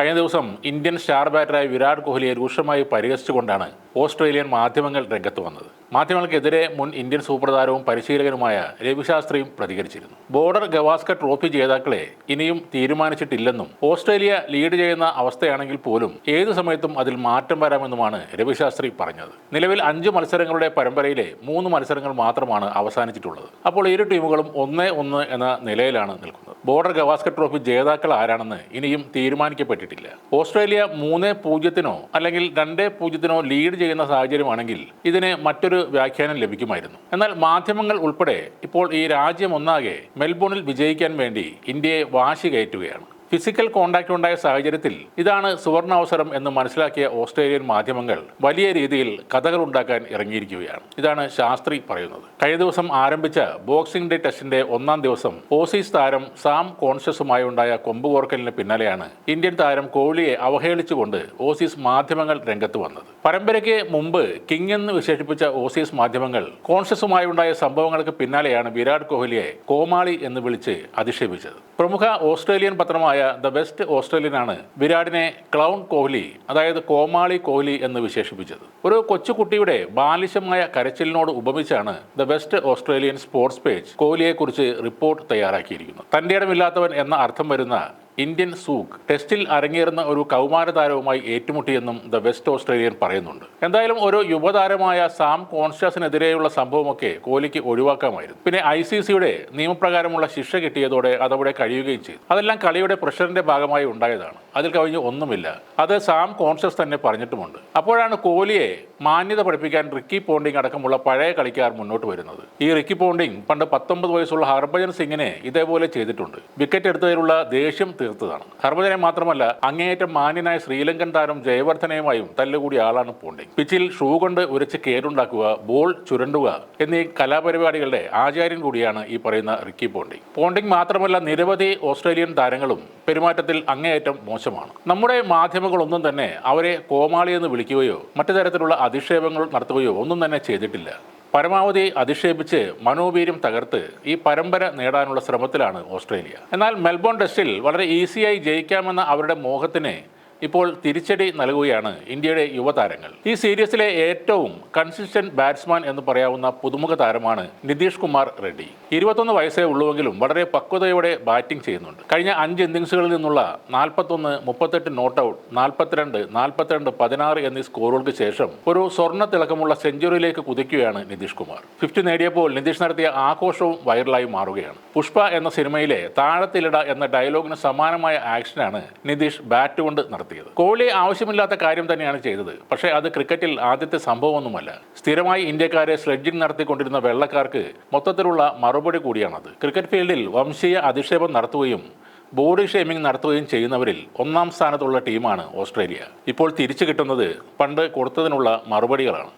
കഴിഞ്ഞ ദിവസം Indian star ബാറ്ററായ വിരാട് കോഹ്ലിയെ രൂക്ഷമായി പരിഹസിച്ചുകൊണ്ടാണ് ഓസ്ട്രേലിയൻ മാധ്യമങ്ങൾ രംഗത്ത് വന്നത്. മാധ്യമങ്ങൾക്കെതിരെ മുൻ ഇന്ത്യൻ സൂപ്പർ താരവും പരിശീലകനുമായ രവിശാസ്ത്രിയും പ്രതികരിച്ചിരുന്നു. ബോർഡർ ഗവാസ്കർ ട്രോഫി ജേതാക്കളെ ഇനിയും തീരുമാനിച്ചിട്ടില്ലെന്നും ഓസ്ട്രേലിയ ലീഡ് ചെയ്യുന്ന അവസ്ഥയാണെങ്കിൽ പോലും ഏത് സമയത്തും അതിൽ മാറ്റം വരാമെന്നുമാണ് രവിശാസ്ത്രി പറഞ്ഞത്. നിലവിൽ അഞ്ച് മത്സരങ്ങളുടെ പരമ്പരയിലെ മൂന്ന് മത്സരങ്ങൾ മാത്രമാണ് അവസാനിച്ചിട്ടുള്ളത്. അപ്പോൾ ഇരു ടീമുകളും ഒന്നേ ഒന്ന് എന്ന നിലയിലാണ് നിൽക്കുന്നത്. ബോർഡർ ഗവാസ്കർ ട്രോഫി ജേതാക്കൾ ആരാണെന്ന് ഇനിയും തീരുമാനിക്കപ്പെട്ടിട്ടില്ല. ഓസ്ട്രേലിയ മൂന്ന് പൂജ്യത്തിനോ അല്ലെങ്കിൽ രണ്ട് പൂജ്യത്തിനോ ലീഡ് ചെയ്യുന്ന സാഹചര്യമാണെങ്കിൽ ഇതിന് മറ്റൊരു വ്യാഖ്യാനം ലഭിക്കുമായിരുന്നു. എന്നാൽ മാധ്യമങ്ങൾ ഉൾപ്പെടെ ഇപ്പോൾ ഈ രാജ്യം ഒന്നാകെ മെൽബോണിൽ വിജയിക്കാൻ വേണ്ടി ഇന്ത്യയെ വാശി കയറ്റുകയാണ്. ഫിസിക്കൽ കോണ്ടാക്ട് ഉണ്ടായ സാഹചര്യത്തിൽ ഇതാണ് സുവർണാവസരം എന്ന് മനസ്സിലാക്കിയ ഓസ്ട്രേലിയൻ മാധ്യമങ്ങൾ വലിയ രീതിയിൽ കഥകൾ ഉണ്ടാക്കാൻ ഇറങ്ങിയിരിക്കുകയാണ്. ഇതാണ് ശാസ്ത്രി പറയുന്നത്. കഴിഞ്ഞ ദിവസം ആരംഭിച്ച ബോക്സിംഗ് ഡേ ടെസ്റ്റിന്റെ ഒന്നാം ദിവസം ഓസീസ് താരം സാം കോൺഷ്യസുമായി ഉണ്ടായ കൊമ്പുകോർക്കലിന് പിന്നാലെയാണ് ഇന്ത്യൻ താരം കോഹ്ലിയെ അവഹേളിച്ചുകൊണ്ട് ഓസീസ് മാധ്യമങ്ങൾ രംഗത്ത് വന്നത്. പരമ്പരയ്ക്ക് മുമ്പ് കിങ് എന്ന് വിശേഷിപ്പിച്ച ഓസീസ് മാധ്യമങ്ങൾ കോൺഷ്യസുമായി ഉണ്ടായ സംഭവങ്ങൾക്ക് പിന്നാലെയാണ് വിരാട് കോഹ്ലിയെ കോമാളി എന്ന് വിളിച്ച് അധിക്ഷേപിച്ചത്. പ്രമുഖ ഓസ്ട്രേലിയൻ പത്രമായ ദ ബെസ്റ്റ് ഓസ്ട്രേലിയനാണ് വിരാടിനെ ക്ലൗൺ കോഹ്ലി അതായത് കോമാളി കോഹ്ലി എന്ന് വിശേഷിപ്പിച്ചത്. ഒരു കൊച്ചുകുട്ടിയുടെ ബാലിശമായ കരച്ചിലിനോട് ഉപമിച്ചാണ് the West Australian sports page കോഹ്ലിയെക്കുറിച്ച് report തയ്യാറാക്കിയിരിക്കുന്നത്. തന്റെ ഇടമില്ലാത്തവൻ എന്ന അർത്ഥം വരുന്ന ഇന്ത്യൻ സൂക്ക് ടെസ്റ്റിൽ അരങ്ങേറുന്ന ഒരു കൗമാര താരവുമായി ഏറ്റുമുട്ടിയെന്നും ദ വെസ്റ്റ് ഓസ്ട്രേലിയൻ പറയുന്നുണ്ട്. എന്തായാലും ഒരു യുവതാരമായ സാം കോൺസ്റ്റാസിനെതിരെയുള്ള സംഭവമൊക്കെ കോഹ്ലിക്ക് ഒഴിവാക്കാമായിരുന്നു. പിന്നെ ഐ സി സിയുടെ നിയമപ്രകാരമുള്ള ശിക്ഷ കിട്ടിയതോടെ അതവിടെ കഴിയുകയും ചെയ്തു. അതെല്ലാം കളിയുടെ പ്രഷറിന്റെ ഭാഗമായി ഉണ്ടായതാണ്. അതിൽ കവിഞ്ഞ് ഒന്നുമില്ല. അത് സാം കോൺഷ്യസ് തന്നെ പറഞ്ഞിട്ടുമുണ്ട്. അപ്പോഴാണ് കോഹ്ലിയെ മാന്യത പഠിപ്പിക്കാൻ റിക്കി പോണ്ടിങ് അടക്കമുള്ള പഴയ കളിക്കാർ മുന്നോട്ട് വരുന്നത്. ഈ റിക്കി പോണ്ടിങ് പണ്ട് പത്തൊമ്പത് വയസ്സുള്ള ഹർഭജൻ സിംഗിനെ ഇതേപോലെ ചെയ്തിട്ടുണ്ട്. വിക്കറ്റ് എടുത്തതിലുള്ള ദേഷ്യം തീർത്തതാണ്. ഹർഭജനെ മാത്രമല്ല അങ്ങേയറ്റം മാന്യനായ ശ്രീലങ്കൻ താരം ജയവർദ്ധനയുമായും തല്ലുകൂടി ആളാണ് പോണ്ടിങ്. പിച്ചിൽ ഷൂ കൊണ്ട് ഉരച്ച് കേടുണ്ടാക്കുക ബോൾ ചുരണ്ടുക എന്നീ കലാപരിപാടികളുടെ ആചാര്യൻ കൂടിയാണ് ഈ പറയുന്ന റിക്കി പോണ്ടിങ്. പോണ്ടിങ് മാത്രമല്ല നിരവധി ഓസ്ട്രേലിയൻ താരങ്ങളും പെരുമാറ്റത്തിൽ അങ്ങേയറ്റം മോശമാണ്. നമ്മുടെ മാധ്യമങ്ങളൊന്നും തന്നെ അവരെ കോമാളി എന്ന് വിളിക്കുകയോ മറ്റു തരത്തിലുള്ള അധിക്ഷേപങ്ങൾ നടത്തുകയോ ഒന്നും തന്നെ ചെയ്തിട്ടില്ല. പരമാവധി അധിക്ഷേപിച്ച് മനോവീര്യം തകർത്ത് ഈ പരമ്പര നേടാനുള്ള ശ്രമത്തിലാണ് ഓസ്ട്രേലിയ. എന്നാൽ മെൽബോൺ ടെസ്റ്റിൽ വളരെ ഈസിയായി ജയിക്കാമെന്ന അവരുടെ മോഹത്തിന് ഇപ്പോൾ തിരിച്ചടി നൽകുകയാണ് ഇന്ത്യയുടെ യുവതാരങ്ങൾ. ഈ സീരീസിലെ ഏറ്റവും കൺസിസ്റ്റന്റ് ബാറ്റ്സ്മാൻ എന്ന് പറയാവുന്ന പുതുമുഖ താരമാണ് നിതീഷ് കുമാർ റെഡ്ഡി. ഇരുപത്തൊന്ന് വയസ്സേ ഉള്ളുവെങ്കിലും വളരെ പക്വതയോടെ ബാറ്റിംഗ് ചെയ്യുന്നുണ്ട്. കഴിഞ്ഞ അഞ്ച് ഇന്നിംഗ്സുകളിൽ നിന്നുള്ള നാൽപ്പത്തൊന്ന് മുപ്പത്തെട്ട് നോട്ട് ഔട്ട് നാൽപ്പത്തിരണ്ട് നാൽപ്പത്തിരണ്ട് പതിനാറ് എന്നീ സ്കോറുകൾക്ക് ശേഷം ഒരു സ്വർണ തിളക്കമുള്ള സെഞ്ചുറിയിലേക്ക് കുതിക്കുകയാണ് നിതീഷ് കുമാർ. ഫിഫ്റ്റ് നേടിയപ്പോൾ നിതീഷ് നടത്തിയ ആഘോഷവും വൈറലായി മാറുകയാണ്. പുഷ്പ എന്ന സിനിമയിലെ താഴത്തിലിട എന്ന ഡയലോഗിന് സമാനമായ ആക്ഷനാണ് നിതീഷ് ബാറ്റ് കൊണ്ട് നടത്തിയത്. കോഹ്ലി ആവശ്യമില്ലാത്ത കാര്യം തന്നെയാണ് ചെയ്തത്. പക്ഷേ അത് ക്രിക്കറ്റിൽ ആദ്യത്തെ സംഭവമൊന്നുമല്ല. സ്ഥിരമായി ഇന്ത്യക്കാരെ സ്ലെഡ്ജിംഗ് നടത്തിക്കൊണ്ടിരുന്ന വെള്ളക്കാർക്ക് മൊത്തത്തിലുള്ള മറുപടി കൂടിയാണത്. ക്രിക്കറ്റ് ഫീൽഡിൽ വംശീയ അധിക്ഷേപം നടത്തുകയും ബോഡി ഷേമിംഗ് നടത്തുകയും ചെയ്യുന്നവരിൽ ഒന്നാം സ്ഥാനത്തുള്ള ടീമാണ് ഓസ്ട്രേലിയ. ഇപ്പോൾ തിരിച്ചു കിട്ടുന്നത് പണ്ട് കൊടുത്തതിനുള്ള മറുപടികളാണ്.